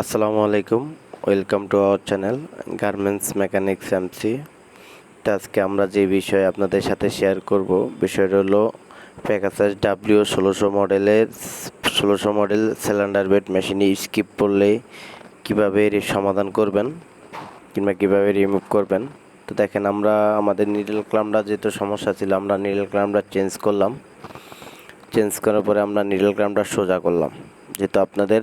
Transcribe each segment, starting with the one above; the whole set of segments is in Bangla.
আসসালামু আলাইকুম, welcome to our channel garments mechanics MC. তো আজকে আমরা যে বিষয়ে আপনাদের সাথে শেয়ার করব, বিষয়টা হলো প্যাকাসাস ডাব্লিউ ষোলোশো মডেলের, ষোলোশো মডেল সিলিন্ডার বেড মেশিনে স্কিপ করলে কীভাবে এর সমাধান করবেন কিংবা কীভাবে রিমুভ করবেন। তো দেখেন, আমরা আমাদের নিডল ক্লামটা যেহেতু সমস্যা ছিল, আমরা নিডল ক্লামটা চেঞ্জ করলাম। চেঞ্জ করার পরে আমরা নিডল ক্লামটা সোজা করলাম। যেহেতু আপনাদের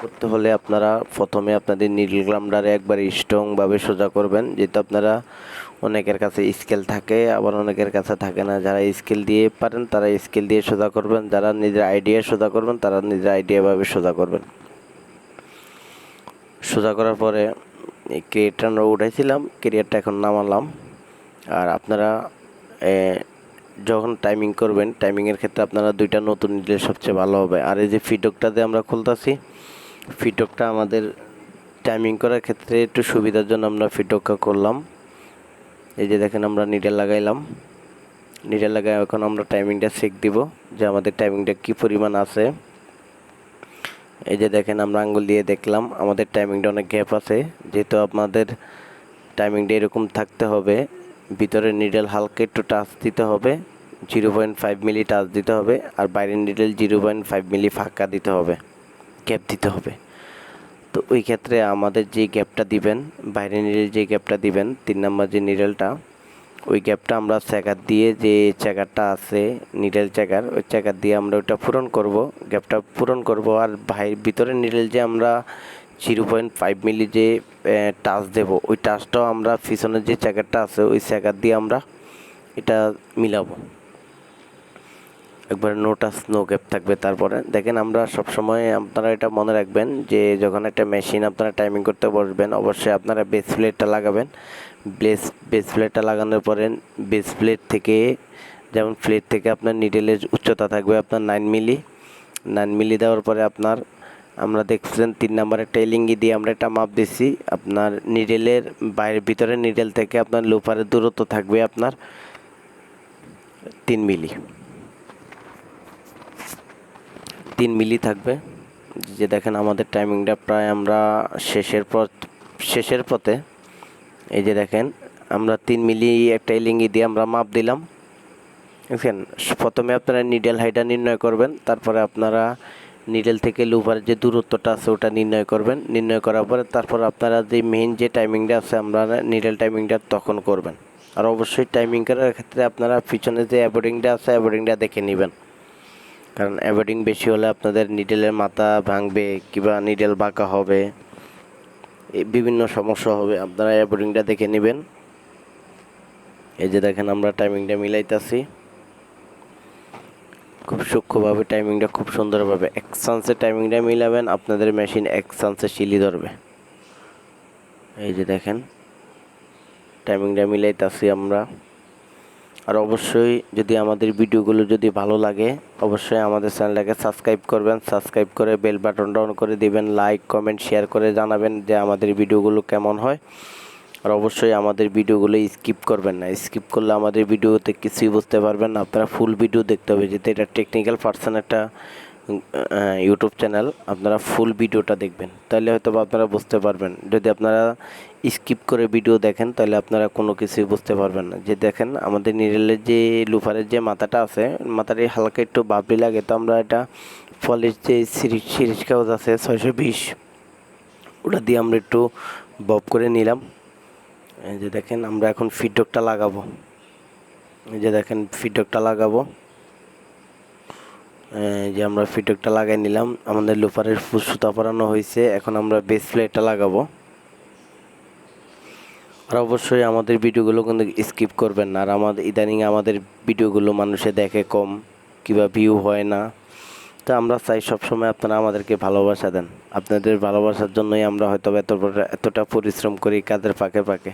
করতে হলে আপনারা প্রথমে আপনাদের নিডল ক্লামটারে একবার স্ট্রংভাবে সোজা করবেন। যেহেতু আপনারা অনেকের কাছে স্কেল থাকে, আবার অনেকের কাছে থাকে না। যারা স্কেল দিয়ে পারেন, তারা স্কেল দিয়ে সোজা করবেন। যারা নিজের আইডিয়া সোজা করবেন, তারা নিজের আইডিয়াভাবে সোজা করবেন। সোজা করার পরে ক্রিয়েটটা আমরা উঠাইছিলাম ক্রিয়েটটা এখন নামালাম। আর আপনারা যখন টাইমিং করবেন টাইমিংয়ের ক্ষেত্রে আপনারা দুইটা নতুন নিলে সবচেয়ে ভালো হবে। আর এই যে ফিটকটা দিয়ে আমরা খুলতাছি ফিটকটা আমাদের টাইমিং করার ক্ষেত্রে একটু সুবিধার জন্য আমরা ফিটকটা করলাম। এই যে দেখেন আমরা নিডেল লাগাইলাম। নিডেল লাগাই এখন আমরা টাইমিংটা চেক দিব যে আমাদের টাইমিংটা কি পরিমাণ আছে। এই যে দেখেন আমরা আঙ্গুল দিয়ে দেখলাম, আমাদের টাইমিংটা অনেক গ্যাপ আছে। যেহেতু আপনাদের টাইমিংটা এরকম থাকতে হবে ভিতরে নিডেল হালকা একটু টাচ দিতে হবে zero point five milli touch দিতে হবে আর বাইরের needle zero point five milli ফাঁকা দিতে হবে গ্যাপ দিতে হবে। তো ওই ক্ষেত্রে আমাদের যে গ্যাপটা দিবেন, বাইরের নিডেল যে গ্যাপটা দিবেন, তিন নম্বর যে নিডেলটা ওই গ্যাপটা আমরা চেকার দিয়ে যে চেকারটা আছে নিডেল চেকার, ওই চেকার দিয়ে আমরা ওটা পূরণ করব গ্যাপটা পূরণ করব আর ভাই ভিতরে নিডেল যে আমরা জিরো পয়েন্ট ফাইভ মিলি যে টাচ দেব, ওই টাচটাও আমরা পিছনের যে চেকারটা আছে, ওই চেকার দিয়ে আমরা এটা মিলাবো। একবার নো টাচ নো গ্যাপ থাকবে তারপরে। দেখেন আমরা সবসময় আপনারা এটা মনে রাখবেন যে, যখন একটা মেশিন আপনারা টাইমিং করতে বসবেন, অবশ্যই আপনারা বেস প্লেটটা লাগাবেন। বেস বেস প্লেটটা লাগানোর পরে বেস প্লেট থেকে, যেমন প্লেট থেকে আপনার নিডেলের উচ্চতা থাকবে আপনার নাইন মিলি নাইন মিলি দেওয়ার পরে আপনার আমরা দেখছেন তিন নাম্বারের টেলিঙ্গি দিয়ে আমরা একটা মাপ দিচ্ছি আপনার নিডেলের বাইরের ভিতরে নিডেল থেকে আপনার লোফারের দূরত্ব থাকবে আপনার তিন মিলি। তিন মিলি থাকবে। যে দেখেন আমাদের টাইমিংটা প্রায় আমরা শেষের পথ, শেষের পথে। এই যে দেখেন, আমরা তিন মিলি একটা এলিঙ্গি দিয়ে আমরা মাপ দিলাম। দেখছেন প্রথমে আপনারা নিডেল হাইটা নির্ণয় করবেন, তারপরে আপনারা নিডেল থেকে লুভার যে দূরত্বটা আছে ওটা নির্ণয় করবেন। নির্ণয় করার পরে তারপর আপনারা যে মেইন যে টাইমিংটা আছে আমরা নিডেল টাইমিংটা তখন করবেন। আর অবশ্যই টাইমিং করার ক্ষেত্রে আপনারা পিছনে যে অ্যাবোর্ডিংটা আছে অ্যাবোর্ডিংটা দেখে নেবেন। কারণ অ্যাভয়েডিং বেশি হলে আপনাদের নিডেলের মাথা ভাঙবে কিংবা নিডেল বাঁকা হবে। বিভিন্ন সমস্যা হবে, আপনারা অ্যাভয়েডিংটা দেখে নেবেন। এই যে দেখেন আমরা টাইমিংটা মিলাইতেছি। খুব সূক্ষ্মভাবে টাইমিংটা খুব সুন্দরভাবে। এক চান্সে টাইমিংটা মিলাবেন, আপনাদের মেশিন এক চান্সে শিলি ধরবে। এই যে দেখেন টাইমিংটা মিলাইতেছি আমরা। আর অবশ্যই যদি আমাদের ভিডিওগুলো যদি ভালো লাগে, অবশ্যই আমাদের চ্যানেলটাকে সাবস্ক্রাইব করবেন। সাবস্ক্রাইব করে বেল বাটনটা অন করে দিবেন। লাইক কমেন্ট শেয়ার করে জানাবেন যে আমাদের ভিডিওগুলো কেমন হয়। আর অবশ্যই আমাদের ভিডিওগুলো স্কিপ করবেন না। স্কিপ করলে আমাদের ভিডিওতে কিছুই বুঝতে পারবেন না। আপনারা ফুল ভিডিও দেখতে হবে। যেহেতু এটা টেকনিক্যাল পার্সন একটা ইউটিউব চ্যানেল আপনারা ফুল ভিডিওটা দেখবেন। তাহলে হয়তো আপনারা বুঝতে পারবেন। যদি আপনারা স্কিপ করে ভিডিও দেখেন তাহলে আপনারা কোনো কিছুই বুঝতে পারবেন না। যে দেখেন, আমাদের নিরেলের যে লুফারের যে মাথাটা আছে, মাথাটি হালকা একটু বাবলি লাগে, তো আমরা এটা ফলের যে সিরিজ সিরিজ কাগজ আছে, ছয়শো বিশ, ওটা দিয়ে আমরা একটু বব করে নিলাম। এই যে দেখেন, আমরা এখন ফিডডকটা লাগাবো। এই যে দেখেন ফিডডকটা লাগাবো। যে আমরা ফিডকটা লাগাই নিলাম, আমাদের লোফারের ফুল সুতা পরানো হয়েছে, এখন আমরা বেস প্লেটটা লাগাবো। আর অবশ্যই আমাদের ভিডিওগুলো কিন্তু স্কিপ করবেন না, আর আমাদের ইদানিং আমাদের ভিডিওগুলো মানুষে দেখে কম, কিংবা ভিউ হয় না। তো আমরা চাই সবসময় আপনারা আমাদেরকে ভালোবাসা দেন। আপনাদের ভালোবাসার জন্যই আমরা হয়তো এত এতটা পরিশ্রম করি কাদের ফাঁকে ফাঁকে।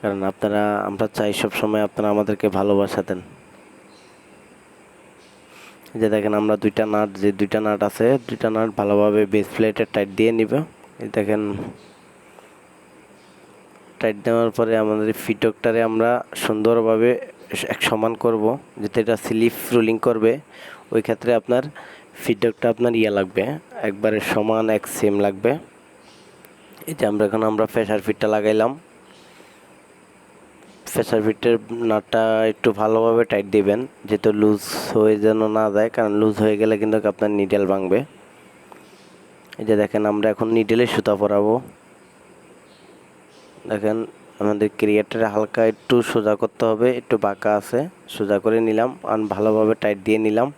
কারণ আপনারা, আমরা চাই সবসময় আপনারা আমাদেরকে ভালোবাসা দেন। যে দেখেন আমরা দুইটা নাট, যে দুইটা নাট আছে, দুইটা নাট ভালোভাবে বেস প্লেটে টাইট দিয়ে নিব। এই দেখেন টাইট দেওয়ার পরে আমাদের ফিটকটারে আমরা সুন্দরভাবে এক সমান করব, যাতে এটা স্লিপ রোলিং করবে। ওই ক্ষেত্রে আপনার ফিডব্যাকটা আপনার ইয়ে লাগবে, একবারে সমান এক সেম লাগবে। যে আমরা এখন আমরা প্রেশার ফিটটা লাগাইলাম। প্রেশার ফিটের নাটটা একটু ভালোভাবে টাইট দিবেন, যেহেতু লুজ হয়ে যেন না যায়, কারণ লুজ হয়ে গেলে কিন্তু আপনার নিডেল ভাঙবে। এই যে দেখেন, আমরা এখন নিডেলে সুতা পরাবো। দেখেন আমাদের ক্রিয়েটারে হালকা একটু সোজা করতে হবে, একটু বাঁকা আছে, সোজা করে নিলাম আর ভালোভাবে টাইট দিয়ে নিলাম।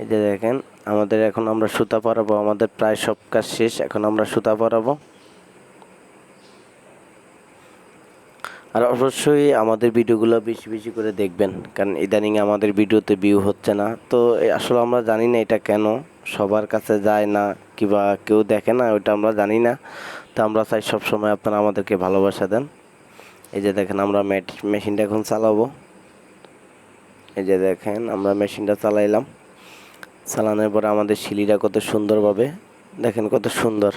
এই যে দেখেন, আমাদের এখন আমরা সুতা পরাবো, আমাদের প্রায় সব কাজ শেষ, এখন আমরা সুতা পরাবো। আর অবশ্যই আমাদের ভিডিওগুলো বেশি বেশি করে দেখবেন, কারণ ইদানিং আমাদের ভিডিওতে ভিউ হচ্ছে না। তো আসলে আমরা জানি না এটা কেন, সবার কাছে যায় না, কিবা কেউ দেখে না, ওইটা আমরা জানি না। তো আমরা চাই সবসময় আপনারা আমাদেরকে ভালোবাসা দেন। এই যে দেখেন আমরা মেশিনটা এখন চালাবো। এই যে দেখেন আমরা মেশিনটা চালাইলাম। চালানোর পরে আমাদের শিলিটা কত সুন্দরভাবে দেখেন কত সুন্দর।